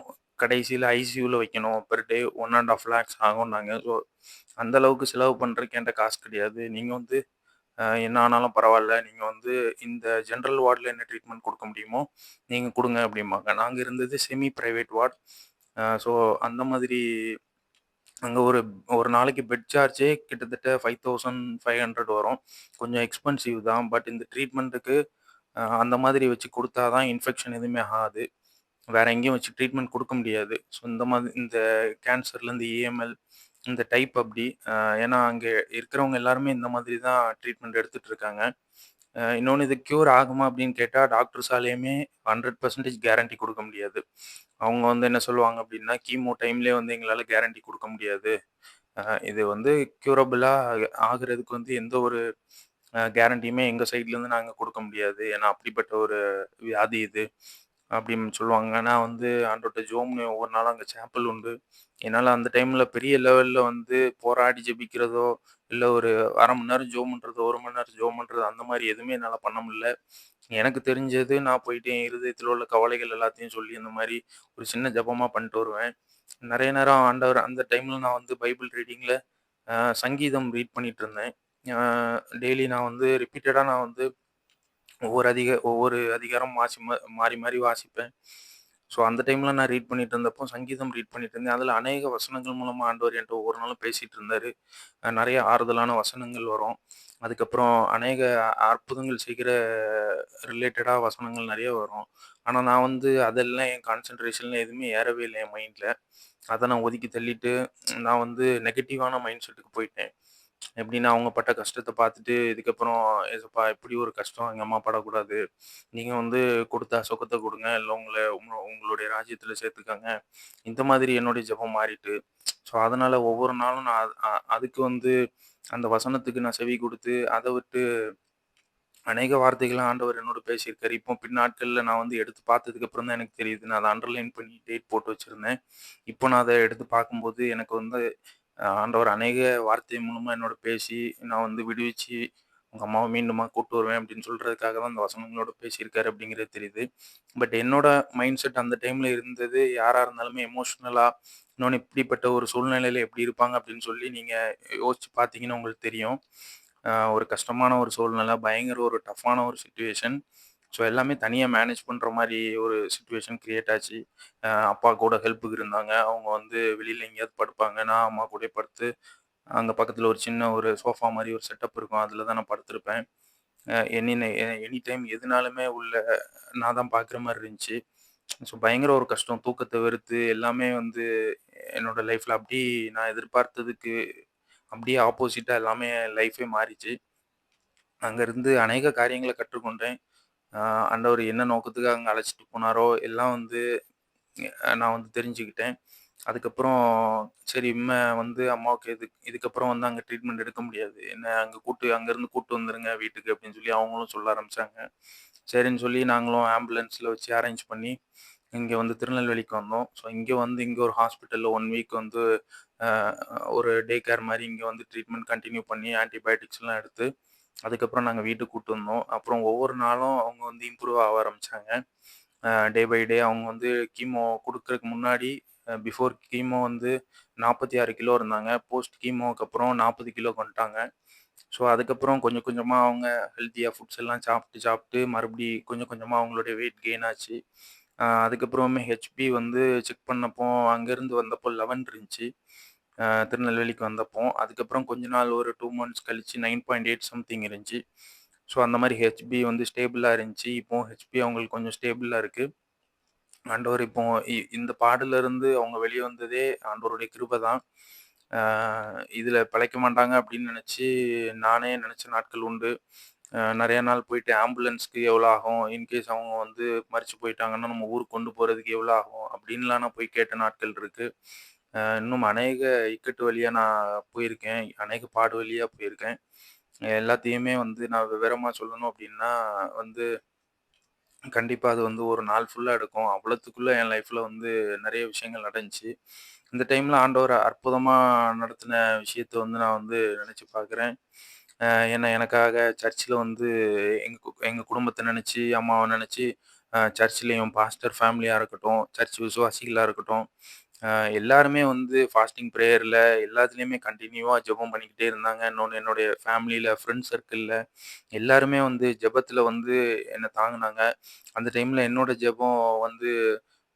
கடைசியில் ஐசியூவில் வைக்கணும் per day one and half lakhs ஆகும்னாங்க so அந்த அளவுக்கு செலவு பண்ணுறதுக்கு என்கிட்ட காசு கிடையாது நீங்கள் வந்து என்ன ஆனாலும் பரவாயில்ல நீங்கள் வந்து இந்த ஜென்ரல் வார்டில் என்ன ட்ரீட்மெண்ட் கொடுக்க முடியுமோ, நீங்கள் கொடுங்க அப்படிம்பாங்க நாங்கள் இருந்தது செமி ப்ரைவேட் வார்ட். ஸோ அந்த மாதிரி அங்கே ஒரு ஒரு நாளைக்கு பெட் சார்ஜே கிட்டத்தட்ட 5500 வரும். கொஞ்சம் எக்ஸ்பென்சிவ் தான். பட் இந்த ட்ரீட்மெண்ட்டுக்கு அந்த மாதிரி வச்சு கொடுத்தா தான் இன்ஃபெக்ஷன் எதுவுமே ஆகாது. வேறு எங்கேயும் வச்சு ட்ரீட்மெண்ட் கொடுக்க முடியாது. ஸோ இந்த மாதிரி இந்த கேன்சர்லேருந்து இஎம்எல் இந்த டைப் அப்படி. ஏன்னா அங்கே இருக்கிறவங்க எல்லாருமே இந்த மாதிரி தான் ட்ரீட்மெண்ட் எடுத்துகிட்டு இருக்காங்க. இன்னொன்று இது க்யூர் ஆகுமா அப்படின்னு கேட்டால் டாக்டர்ஸாலேயுமே ஹண்ட்ரட் பர்சன்டேஜ் கேரண்டி கொடுக்க முடியாது. அவங்க வந்து என்ன சொல்லுவாங்க அப்படின்னா, கீமோ டைம்லேயே வந்து எங்களால் கேரண்டி கொடுக்க முடியாது. இது வந்து க்யூரபிளாக ஆகுறதுக்கு வந்து எந்த ஒரு கேரண்டியுமே எங்கள் சைட்லேருந்து நாங்கள் கொடுக்க முடியாது. ஏன்னா அப்படிப்பட்ட ஒரு வியாதி இது. அப்படின்னு சொல்லுவாங்க. ஆனால் வந்து ஆண்டவர்ட்ட ஜோம்னு ஒவ்வொரு நாளும் அங்கே சேப்பல் உண்டு. என்னால் அந்த டைமில் பெரிய லெவலில் வந்து போராடி ஜெபிக்கிறதோ, இல்லை ஒரு அரை மணி நேரம் ஜெபம் பண்றதோ, 1 மணி நேரம் ஜோம் பண்றது அந்த மாதிரி எதுவுமே என்னால் பண்ண முடியல. எனக்கு தெரிஞ்சது நான் போயிட்டு என் இருதயத்தில் உள்ள கவலைகள் எல்லாத்தையும் சொல்லி அந்த மாதிரி ஒரு சின்ன ஜபமாக பண்ணிட்டு வருவேன். நிறைய நேரம் ஆண்டவர் அந்த டைமில் நான் வந்து பைபிள் ரீடிங்கில் சங்கீதம் ரீட் பண்ணிட்டு இருந்தேன். டெய்லி நான் வந்து ரிப்பீட்டடாக நான் வந்து ஒவ்வொரு அதிக ஒவ்வொரு அதிகாரம் வாசி மாறி மாறி வாசிப்பேன். ஸோ அந்த டைமில் நான் ரீட் பண்ணிட்டு இருந்தப்போ சங்கீதம் ரீட் பண்ணிட்டு இருந்தேன். அதில் அநேக வசனங்கள் மூலமாக ஆண்டவர் என்கிட்ட ஒவ்வொரு நாளும் பேசிகிட்டு இருந்தார் நிறைய ஆறுதலான வசனங்கள் வரும். அதுக்கப்புறம் அநேக அற்புதங்கள் செய்கிற ரிலேட்டடாக வசனங்கள் நிறைய வரும். ஆனால் நான் வந்து அதெல்லாம் என் கான்சென்ட்ரேஷனில் எதுவுமே ஏறவே இல்லை என் மைண்டில் அதை நான் ஒதுக்கி தள்ளிட்டு நான் வந்து நெகட்டிவான மைண்ட் செட்டுக்கு போயிட்டேன். எப்படின்னா அவங்க பட்ட கஷ்டத்த பார்த்துட்டு, இதுக்கப்புறம் "ஏசப்பா இப்படி ஒரு கஷ்டம் எங்கள் அம்மா படக்கூடாது. நீங்கள் வந்து கொடுத்த சுகத்த கொடுங்க இல்லை உங்கள உங்க உங்களுடைய ராஜ்யத்தில் சேர்த்துக்கங்க." இந்த மாதிரி என்னுடைய ஜெபம் மாறிட்டு. ஸோ அதனால் ஒவ்வொரு நாளும் நான் அ அதுக்கு வந்து அந்த வசனத்துக்கு நான் செவி கொடுத்து அதை விட்டு அநேக வார்த்தைகள ஆண்டவர் என்னோட பேசியிருக்காரு. இப்போ பின்னாட்களில் நான் வந்து எடுத்து பார்த்ததுக்கு அப்புறம் தான் எனக்கு தெரியுது. நான் அதை அண்டர்லைன் பண்ணி டேட் போட்டு வச்சுருந்தேன் இப்போ நான் அதை எடுத்து பார்க்கும்போது எனக்கு வந்து ஆண்டவர் அநேக வார்த்தை மூலமாக என்னோட பேசி, நான் வந்து விடுவிச்சு, உங்கள் அம்மாவை மீண்டுமா கூட்டு வருவேன் அப்படின்னு சொல்கிறதுக்காக தான் அந்த வசனங்களோட பேசியிருக்காரு அப்படிங்கிறது தெரியுது. பட் என்னோட மைண்ட் செட் அந்த டைமில் இருந்தது யாராக இருந்தாலுமே எமோஷ்னலாக இன்னொன்று இப்படிப்பட்ட ஒரு சூழ்நிலையில் எப்படி இருப்பாங்க அப்படின்னு சொல்லி நீங்கள் யோசிச்சு பார்த்தீங்கன்னா உங்களுக்கு தெரியும். ஒரு கஷ்டமான ஒரு சூழ்நிலை, பயங்கர ஒரு டஃப்பான ஒரு சுச்சுவேஷன் ஸோ எல்லாமே தனியாக மேனேஜ் பண்ணுற மாதிரி ஒரு சுச்சுவேஷன் க்ரியேட் ஆச்சு. அப்பா கூட ஹெல்ப்புக்கு இருந்தாங்க. அவங்க வந்து வெளியில் எங்கேயாவது படுப்பாங்க. நான் அம்மா கூடயே படுத்து, அங்கே பக்கத்தில் ஒரு சின்ன ஒரு சோஃபா மாதிரி ஒரு செட்டப் இருக்கும். அதில் தான் நான் படுத்திருப்பேன். என்ன எனி எனி டைம் எதுனாலுமே உள்ள நான் தான் பார்க்குற மாதிரி இருந்துச்சு. ஸோ பயங்கர ஒரு கஷ்டம். தூக்கத்தை வெறுத்து எல்லாமே வந்து என்னோட லைஃப்பில் அப்படி நான் எதிர்பார்த்ததுக்கு அப்படியே ஆப்போசிட்டாக எல்லாமே லைஃபே மாறிச்சு. அங்கேருந்து அநேக காரியங்களை கற்றுக்கொண்டேன். ஆண்டவர் என்ன நோக்கத்துக்காக அங்கே அழைச்சிட்டு போனாரோ, எல்லாம் வந்து நான் வந்து தெரிஞ்சுக்கிட்டேன். அதுக்கப்புறம் சரி இம்மை வந்து அம்மாவுக்கு இது இதுக்கப்புறம் வந்து அங்கே ட்ரீட்மெண்ட் எடுக்க முடியாது. என்ன அங்கே கூட்டு அங்கேருந்து கூட்டு வந்துருங்க வீட்டுக்கு அப்படின்னு சொல்லி அவங்களும் சொல்ல ஆரம்பித்தாங்க சரின்னு சொல்லி நாங்களும் ஆம்புலன்ஸில் வச்சு அரேஞ்ச் பண்ணி, இங்கே வந்து திருநெல்வேலிக்கு வந்தோம். ஸோ இங்கே வந்து இங்கே ஒரு ஹாஸ்பிட்டலில் ஒன் வீக் வந்து ஒரு டே கேர் மாதிரி இங்கே வந்து ட்ரீட்மெண்ட் கண்டினியூ பண்ணி ஆன்டிபயோட்டிக்ஸ்லாம் எடுத்து, அதுக்கப்புறம் நாங்கள் வீட்டுக்கு கூப்பிட்டு வந்தோம். அப்புறம் ஒவ்வொரு நாளும் அவங்க வந்து இம்ப்ரூவ் ஆக ஆரம்பித்தாங்க டே பை டே அவங்க வந்து கீமோ கொடுக்கறதுக்கு முன்னாடி பிஃபோர் கீமோ வந்து 46 கிலோ இருந்தாங்க. போஸ்ட் கீமோக்கு அப்புறம் நாற்பது கிலோ கொண்டுட்டாங்க ஸோ அதுக்கப்புறம் கொஞ்சம் கொஞ்சமாக அவங்க ஹெல்த்தியாக ஃபுட்ஸ் எல்லாம் சாப்பிட்டு சாப்பிட்டு மறுபடி கொஞ்சம் கொஞ்சமாக அவங்களுடைய வெயிட் கெயின் ஆச்சு. அதுக்கப்புறமே ஹெச்பி வந்து செக் பண்ணப்போ அங்கேருந்து வந்தப்போ 11 இருந்துச்சு. திருநெல்வேலிக்கு வந்தப்போ. அதுக்கப்புறம் கொஞ்ச நாள் ஒரு டூ மந்த்ஸ் கழித்து நைன் பாயிண்ட் எயிட் சம்திங் இருந்துச்சு. ஸோ அந்த மாதிரி ஹெச்பி வந்து ஸ்டேபிளாக இருந்துச்சு. இப்போது ஹெச்பி அவங்களுக்கு கொஞ்சம் ஸ்டேபிளாக இருக்குது ஆண்டவர் இப்போ இ இந்த பாடலேருந்து அவங்க வெளியே வந்ததே ஆண்டவருடைய கிருபை தான். இதில் பிழைக்க மாட்டாங்க அப்படின்னு நினச்சி நானே நினச்ச நாட்கள் உண்டு. நிறைய நாள் போயிட்டு ஆம்புலன்ஸ்க்கு எவ்வளோ ஆகும்? இன்கேஸ் அவங்க வந்து மறித்து போயிட்டாங்கன்னா, நம்ம ஊருக்கு கொண்டு போகிறதுக்கு எவ்வளோ ஆகும்? அப்படின்லாம் நான் போய் கேட்ட நாட்கள் இருக்குது அ இன்னும் அநேக இக்கட்டு வழியா நான் போயிருக்கேன். அநேக பாடு வழியா போயிருக்கேன். எல்லாத்தையுமே வந்து நான் விவரமா சொல்லணும் அப்படின்னா வந்து கண்டிப்பா அது வந்து ஒரு நாள் ஃபுல்லா எடுக்கும். அவ்வளத்துக்குள்ள என் லைஃப்ல வந்து நெறைய விஷயங்கள் நடந்துச்சு. இந்த டைம்ல ஆண்டவர் அற்புதமா நடத்தின விஷயத்த வந்து நான் வந்து நெனச்சு பார்க்குறேன். அ ஏன்னா எனக்காக சர்ச்சில வந்து எங்க கு எங்க குடும்பத்த நெனச்சு, அம்மாவ நெனச்சு, அ சர்ச்லயும் பாஸ்டர் ஃபேமிலியா இருக்கட்டும், சர்ச் விசுவாசிகளா இருக்கட்டும், அ எல்லாருமே வந்து ஃபாஸ்டிங் ப்ரேயரில் எல்லாத்துலயுமே கண்டினியூவாக ஜெபம் பண்ணிக்கிட்டே இருந்தாங்க. இன்னொன்னு என்னுடைய ஃபேமிலியில் ஃப்ரெண்ட் சர்க்கிள்ல எல்லாருமே வந்து ஜெபத்துல வந்து என்ன தாங்குனாங்க. அந்த டைம்ல என்னோட ஜெபம் வந்து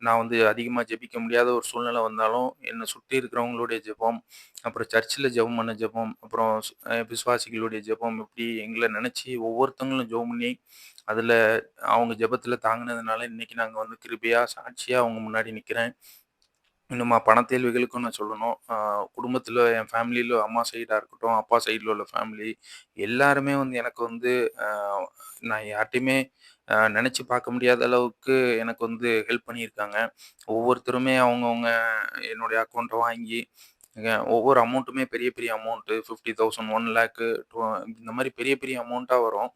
நான் வந்து அதிகமா ஜெபிக்க முடியாத ஒரு சூழ்நிலை வந்தாலும், என்னை சுற்றி இருக்கிறவங்களுடைய ஜெபம், அப்புறம் சர்ச்சில ஜெபம் பண்ண ஜெபம், அப்புறம் ஸ் அ விசுவாசிகளுடைய ஜெபம் இப்படி எங்கள நினச்சி ஒவ்வொருத்தவங்களும் ஜெபம் பண்ணி, அதுல அவங்க ஜெபத்துல தாங்குனதுனால இன்னைக்கு நாங்க வந்து கிருபையா, சாட்சியா அவங்க முன்னாடி நிக்கிறேன். இன்னுமா பணத்தேல்விகளுக்கும் நான் சொல்லணும். குடும்பத்தில் என் ஃபேமிலியில் அம்மா சைடாக இருக்கட்டும், அப்பா சைடில் உள்ள ஃபேமிலி எல்லாருமே வந்து எனக்கு வந்து நான் யார்ட்டையுமே நினச்சி பார்க்க முடியாத அளவுக்கு எனக்கு வந்து ஹெல்ப் பண்ணியிருக்காங்க. ஒவ்வொருத்தருமே அவங்கவுங்க என்னுடைய அக்கௌண்ட்டை வாங்கி, ஒவ்வொரு அமௌண்ட்டுமே பெரிய பெரிய amount fifty thousand one lakh two இந்த மாதிரி பெரிய பெரிய அமௌண்ட்டாக வரும்.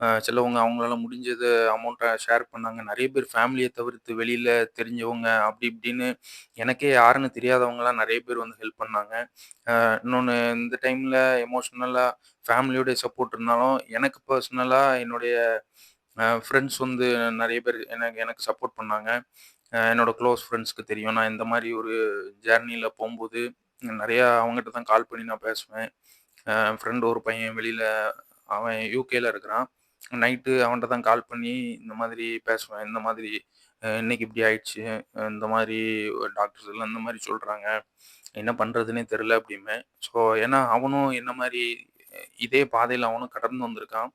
அ சிலவங்க அவங்களால முடிஞ்சது அமௌண்ட்ட ஷேர் பண்ணாங்க. நெறைய பேர் ஃபேமிலிய தவிர்த்து வெளியில தெரிஞ்சவங்க அப்படி இப்படின்னு எனக்கே யாருன்னு தெரியாதவங்கலாம் நெறைய பேர் வந்து ஹெல்ப் பண்ணாங்க. அ இன்னொன்னு இந்த டைம்ல எமோஷனலா ஃபேமிலியோடைய சப்போர்ட் இருந்தாலும், எனக்கு பர்சனலா என்னுடைய அ ஃப்ரெண்ட்ஸ் வந்து நெறைய பேர் எனக்கு எனக்கு சப்போர்ட் பண்ணாங்க. அ என்னோட க்ளோஸ் ஃப்ரெண்ட்ஸ்க்கு தெரியும். நான் இந்த மாரி ஒரு ஜேர்னில போம்போது நெறையா அவங்ககிட்ட தான் கால் பண்ணி நான் பேசுவேன். அ என் ஃப்ரெண்ட் ஒரு பையன் வெளியில அவன் யுகேல இருக்கிறான். நைட்டு அவன்கிட்ட தான் கால் பண்ணி இந்த மாதிரி பேசுவேன். இந்த மாதிரி இன்னைக்கு இப்படி ஆயிடுச்சு. இந்த மாதிரி டாக்டர்ஸ் எல்லாம் இந்த மாதிரி சொல்கிறாங்க என்ன பண்ணுறதுனே தெரில அப்படிமே ஸோ ஏன்னா அவனும் என்ன மாதிரி இதே பாதையில் அவனும் கடந்து வந்திருக்கான்.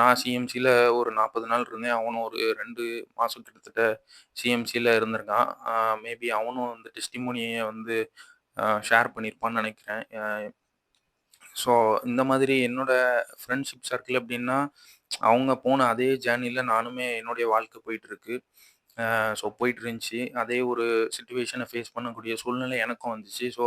நான் சிஎம்சியில் ஒரு 40 நாள் இருந்தேன். அவனும் ஒரு ரெண்டு மாதம் கிட்டத்தட்ட சிஎம்சியில் இருந்திருக்கான். மேபி அவனும் அந்த டெஸ்டிமோனியை வந்து ஷேர் பண்ணியிருப்பான்னு நினைக்கிறேன் ஸோ இந்த மாதிரி என்னோட ஃப்ரெண்ட்ஷிப் சர்க்கிள் அப்படின்னா அவங்க போன அதே ஜேர்னில நானுமே என்னுடைய வாழ்க்கை போயிட்டுருக்கு. அ ஸோ போயிட்டுருந்துச்சு. அதே ஒரு சிச்சுவேஷன ஃபேஸ் பண்ணக்கூடிய சூழ்நிலை எனக்கும் வந்துச்சு. ஸோ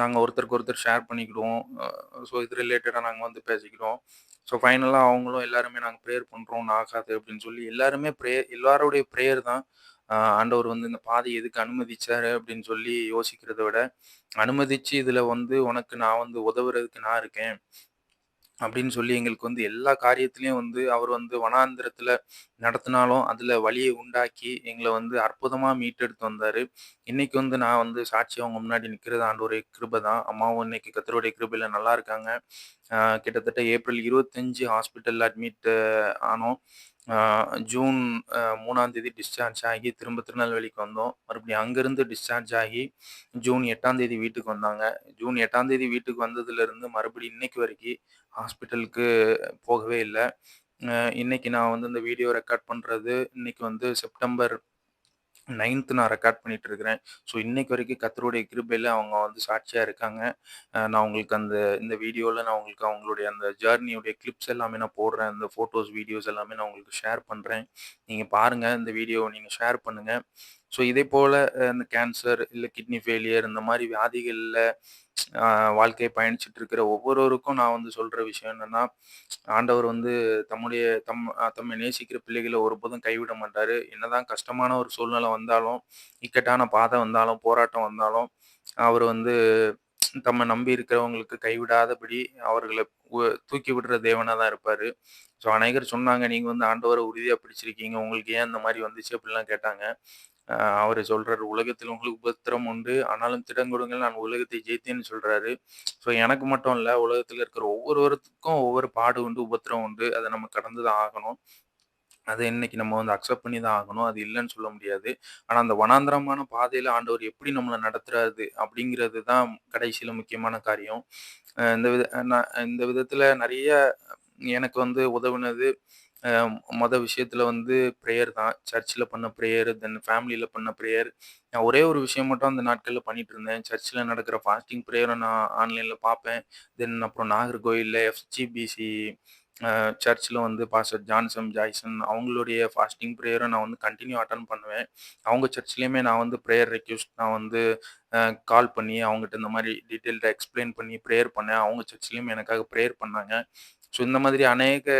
நாங்க ஒருத்தருக்கு ஒருத்தர் ஷேர் பண்ணிக்கிடுவோம். அ ஸோ இது ரிலேட்டடா நாங்க வந்து பேசிக்கிடுவோம். ஸோ ஃபைனலா அவங்களும் எல்லாருமே நாங்க பிரேயர் பண்றோம். ஆகாது அப்படின்னு சொல்லி எல்லாருமே பிரேயர் எல்லாருடைய பிரேயர் தான். அ ஆண்டவர் வந்து இந்த பாதைய எதுக்கு அனுமதிச்சாரு அப்படின்னு சொல்லி யோசிக்கிறத விட, அனுமதிச்சு இதுல வந்து உனக்கு நான் வந்து உதவுறதுக்கு நான் இருக்கேன். அப்படின்னு சொல்லி எங்களுக்கு வந்து எல்லா காரியத்திலையும் வந்து அவர் வந்து வனாந்திரத்தில் நடத்தினாலும் அதில் வழியை உண்டாக்கி எங்களை வந்து அற்புதமாக மீட்டெடுத்து வந்தார் இன்னைக்கு வந்து நான் வந்து சாட்சியாக அவங்க முன்னாடி நிற்கிறது ஆண்டோடைய கிருபை தான். அம்மாவும் இன்னைக்கு கத்தருடைய கிருபையில் நல்லா இருக்காங்க. கிட்டத்தட்ட ஏப்ரல் இருபத்தஞ்சு ஹாஸ்பிட்டலில் அட்மிட் ஆனோம். ஜூன் மூணாம் தேதி டிஸ்சார்ஜ் ஆகி திரும்ப திருநெல்வேலிக்கு வந்தோம். மறுபடியும் அங்கேருந்து டிஸ்சார்ஜ் ஆகி ஜூன் எட்டாம் தேதி வீட்டுக்கு வந்தாங்க. ஜூன் எட்டாம் தேதி வீட்டுக்கு வந்ததுலேருந்து மறுபடியும் இன்னைக்கு வரைக்கும் ஹாஸ்பிட்டலுக்கு போகவே இல்லை இன்னைக்கு நான் வந்து இந்த வீடியோ ரெக்கார்ட் பண்ணுறது இன்னைக்கு வந்து செப்டம்பர் நைன்த்து நான் ரெக்கார்ட் பண்ணிட்டு இருக்கிறேன். ஸோ இன்னைக்கு வரைக்கும் கத்தருடைய கிருபையில் அவங்க வந்து சாட்சியாக இருக்காங்க. நான் உங்களுக்கு அந்த இந்த வீடியோவில் நான் உங்களுக்கு அவங்களுடைய அந்த ஜேர்னியுடைய கிளிப்ஸ் எல்லாமே நான் போடுறேன். அந்த ஃபோட்டோஸ், வீடியோஸ் எல்லாமே நான் உங்களுக்கு ஷேர் பண்ணுறேன் நீங்கள் பாருங்கள் இந்த வீடியோவை நீங்கள் ஷேர் பண்ணுங்கள் ஸோ இதே போல் இந்த கேன்சர், இல்லை கிட்னி ஃபெயிலியர் இந்த மாதிரி வியாதிகளில் வாழ்க்கையை பயணிச்சுட்டு இருக்கிற ஒவ்வொருவருக்கும் நான் வந்து சொல்கிற விஷயம் என்னென்னா ஆண்டவர் வந்து தம்முடைய தம் தம்மை நேசிக்கிற பிள்ளைகளை ஒருபோதும் கைவிட மாட்டார் என்னதான் கஷ்டமான ஒரு சூழ்நிலை வந்தாலும், இக்கட்டான பாதை வந்தாலும், போராட்டம் வந்தாலும், அவர் வந்து தம்மை நம்பி இருக்கிறவங்களுக்கு கைவிடாதபடி அவர்களை தூக்கி விடுற தேவனாக தான் இருப்பார் ஸோ அநேகர் சொன்னாங்க, நீங்கள் வந்து ஆண்டவரை உறுதியாக பிடிச்சிருக்கீங்க. உங்களுக்கு ஏன் இந்த மாதிரி வந்துச்சு?" அப்படிலாம் கேட்டாங்க. அவர் சொல்கிறார் சொல்றாரு, "உலகத்தில் உங்களுக்கு உபத்திரம் உண்டு. ஆனாலும் திடங்கொடுங்கள் நான் உலகத்தை ஜெயித்தேன்னு" சொல்றாரு. ஸோ எனக்கு மட்டும் இல்லை உலகத்தில் இருக்கிற ஒவ்வொருவருக்கும் ஒவ்வொரு பாடு உண்டு, உபத்திரம் உண்டு. அதை நம்ம கடந்து தான் ஆகணும். அதை இன்னைக்கு நம்ம வந்து அக்செப்ட் பண்ணி தான் ஆகணும். அது இல்லைன்னு சொல்ல முடியாது. ஆனால் அந்த வனாந்தரமான பாதையில் ஆண்டவர் எப்படி நம்மளை நடத்துறாரு அப்படிங்கிறது தான் கடைசியில் முக்கியமான காரியம். இந்த வித நான் இந்த விதத்தில் நிறைய எனக்கு வந்து உதவுனது, அ மொத வந்து ப்ரேயர் தான். சர்ச்சில் பண்ண ப்ரேயர் தென் ஃபேமிலியில் பண்ண ப்ரேயர் நான் ஒரே ஒரு விஷயம் மட்டும் அந்த நாட்களில் பண்ணிட்டு இருந்தேன். சர்ச்சில் நடக்கிற ஃபாஸ்டிங் ப்ரேயரை நான் ஆன்லைனில் பார்ப்பேன். தென் அப்புறம் நாகர்கோயில்ல எஃப்ஜிபிசி சர்ச்சில் வந்து பாஸ்டர் ஜான்சன், ஜாய்சன் அவங்களுடைய ஃபாஸ்டிங் ப்ரேயரை நான் வந்து கண்டினியூ அட்டன் பண்ணுவேன். அவங்க சர்ச்லேயுமே நான் வந்து ப்ரேயர் ரெக்யூஸ்ட் நான் வந்து கால் பண்ணி அவங்ககிட்ட இந்த மாதிரி டீட்டெயில்டாக எக்ஸ்ப்ளைன் பண்ணி ப்ரேயர் பண்ணேன். அவங்க சர்ச்லேயுமே எனக்காக ப்ரேயர் பண்ணாங்க. ஸோ இந்த மாதிரி அநேக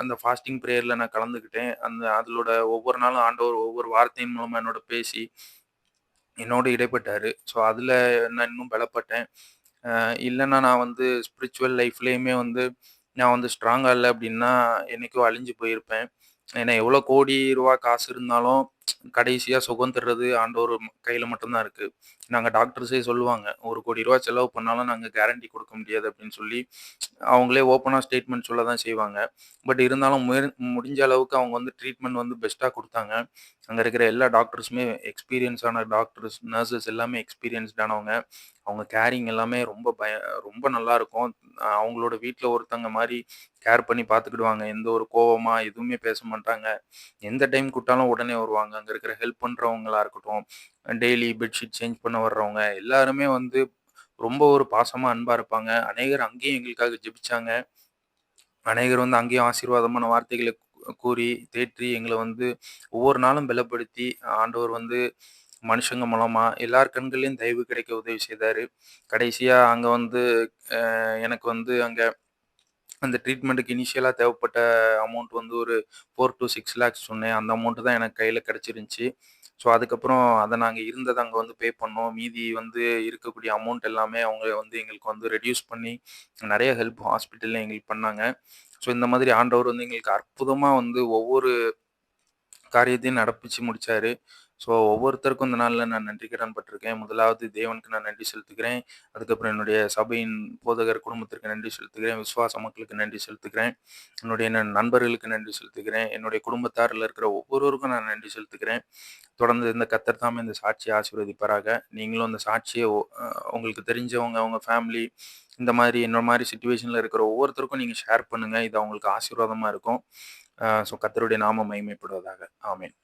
அந்த ஃபாஸ்டிங் ப்ரேயரில் நான் கலந்துக்கிட்டேன். அந்த அதிலோட ஒவ்வொரு நாளும் ஆண்டவர் ஒவ்வொரு வார்த்தையின் மூலமாக என்னோட பேசி, என்னோட இடைப்பட்டார் ஸோ அதில் நான் இன்னும் பலப்பட்டேன். இல்லைன்னா நான் வந்து ஸ்பிரிச்சுவல் லைஃப்லேயுமே வந்து நான் வந்து ஸ்ட்ராங்காக இல்லை அப்படின்னா என்னைக்கோ அழிஞ்சு போயிருப்பேன். ஏன்னா எவ்வளோ கோடி ரூபா காசு இருந்தாலும், கடைசியாக சுகம் தர்றது ஆண்டவர் கையில் மட்டும்தான் இருக்குது நாங்கள் டாக்டர்ஸே சொல்லுவாங்க, ஒரு கோடி ரூபா செலவு பண்ணாலும் நாங்கள் கேரண்டி கொடுக்க முடியாது" அப்படின்னு சொல்லி அவங்களே ஓப்பனாக ஸ்டேட்மெண்ட் சொல்ல தான் செய்வாங்க. பட் இருந்தாலும் முயற் முடிஞ்ச அளவுக்கு அவங்க வந்து ட்ரீட்மெண்ட் வந்து பெஸ்ட்டாக கொடுத்தாங்க அங்கே இருக்கிற எல்லா டாக்டர்ஸுமே எக்ஸ்பீரியன்ஸான டாக்டர்ஸ், நர்சஸ் எல்லாமே எக்ஸ்பீரியன்ஸ்டானவங்க. அவங்க கேரிங் எல்லாமே ரொம்ப பய ரொம்ப நல்லாயிருக்கும் அவங்களோட வீட்டில் ஒருத்தங்க மாதிரி கேர் பண்ணி பார்த்துக்கிடுவாங்க. எந்த ஒரு கோவமாக எதுவுமே பேச மாட்டாங்க. எந்த டைம் கூட்டாலும் உடனே வருவாங்க. அங்க இருக்கிற ஹெல்ப் பண்ணுறவங்களா இருக்கட்டும், டெய்லி பெட்ஷீட் சேஞ்ச் பண்ண வர்றவங்க, எல்லாருமே வந்து ரொம்ப ஒரு பாசமாக அன்பாக இருப்பாங்க. அநேகர் அங்கேயும் எங்களுக்காக ஜெபிச்சாங்க. அநேகர் வந்து அங்கேயும் ஆசீர்வாதமான வார்த்தைகளை கூறி, தேற்றி எங்களை வந்து ஒவ்வொரு நாளும் பலப்படுத்தி, ஆண்டவர் வந்து மனுஷங்க மூலமா எல்லார் கண்களையும் தயவு கிடைக்க உதவி செய்தார் கடைசியாக அங்கே வந்து எனக்கு வந்து அங்கே அந்த ட்ரீட்மெண்ட்டுக்கு இனிஷியலாக தேவைப்பட்ட அமௌண்ட் வந்து ஒரு 4-6 லேக்ஸ் சொன்னேன். அந்த அமௌண்ட்டு தான் எனக்கு கையில் கிடச்சிருந்துச்சி ஸோ அதுக்கப்புறம் அதை நாங்கள் இருந்ததை அங்கே வந்து பே பண்ணோம். மீதி வந்து இருக்கக்கூடிய அமௌண்ட் எல்லாமே அவங்க வந்து எங்களுக்கு வந்து ரெடியூஸ் பண்ணி நிறைய ஹெல்ப் ஹாஸ்பிட்டலில் எங்களுக்கு பண்ணாங்க. ஸோ இந்த மாதிரி ஆண்டவர் வந்து எங்களுக்கு அற்புதமாக வந்து ஒவ்வொரு காரியத்தையும் நடப்பிச்சு முடித்தார் ஸோ ஒவ்வொருத்தருக்கும் இந்த நாளில் நான் நன்றி கடன் பட்டிருக்கேன். முதலாவது தேவனுக்கு நான் நன்றி செலுத்துகிறேன். அதுக்கப்புறம் என்னுடைய சபையின் போதகர் குடும்பத்திற்கு நன்றி செலுத்துகிறேன். விசுவாச மக்களுக்கு நன்றி செலுத்துகிறேன். என்னுடைய நண்பர்களுக்கு நன்றி செலுத்துகிறேன். என்னுடைய குடும்பத்தாரில் இருக்கிற ஒவ்வொருவருக்கும் நான் நன்றி செலுத்துகிறேன். தொடர்ந்து இந்த கத்தர் தாமே இந்த சாட்சியை ஆசீர்வதிப்பாராக. நீங்களும் இந்த சாட்சியை உங்களுக்கு தெரிஞ்சவங்க, அவங்க ஃபேமிலி இந்த மாதிரி என்னோட மாதிரி சுச்சுவேஷனில் இருக்கிற ஒவ்வொருத்தருக்கும் நீங்கள் ஷேர் பண்ணுங்கள் இது அவங்களுக்கு ஆசீர்வாதமாக இருக்கும். ஸோ கத்தருடைய நாமம் மகிமைப்படுவதாக. ஆமென்.